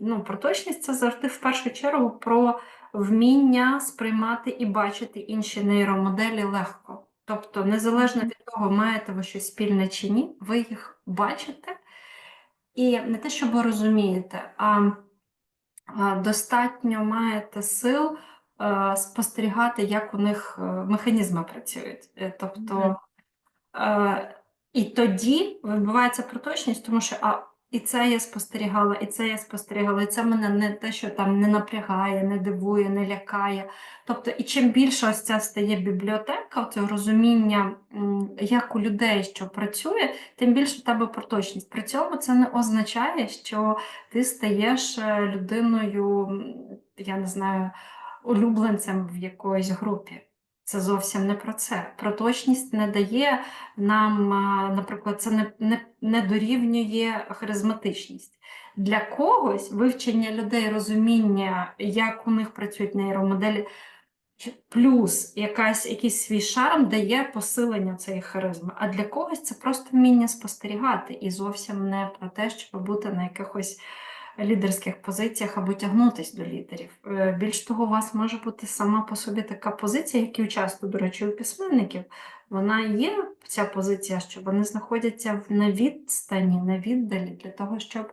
ну, проточність це завжди в першу чергу про вміння сприймати і бачити інші нейромоделі легко. Тобто, незалежно від того, маєте ви щось спільне чи ні, ви їх бачите і не те, що ви розумієте, а, достатньо маєте сил е, спостерігати, як у них е, механізми працюють. Е, Тобто, і тоді відбувається проточність, тому що а, і це я спостерігала, і це я спостерігала, і це мене не те, що там не напрягає, не дивує, не лякає. Тобто, і чим більше ось ця стає бібліотека, цього розуміння, як у людей що працює, тим більше в тебе проточність. При цьому це не означає, що ти стаєш е, людиною, я не знаю, улюбленцем в якоїсь групі. Це зовсім не про це. Проточність не дає нам, наприклад, це не, не, не дорівнює харизматичність. Для когось вивчення людей, розуміння, як у них працюють нейромоделі, плюс якась, якийсь свій шарм дає посилення цієї харизми. А для когось це просто вміння спостерігати і зовсім не про те, щоб бути на якихось лідерських позиціях або тягнутись до лідерів. Е, Більш того, у вас може бути сама по собі така позиція, як і у часто, до речі, у письменників. Вона є ця позиція, що вони знаходяться на відстані, на віддалі для того, щоб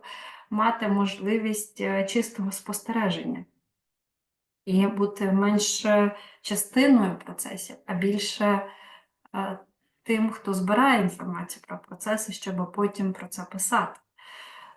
мати можливість е, чистого спостереження і бути менше частиною процесів, а більше е, тим, хто збирає інформацію про процеси, щоб потім про це писати.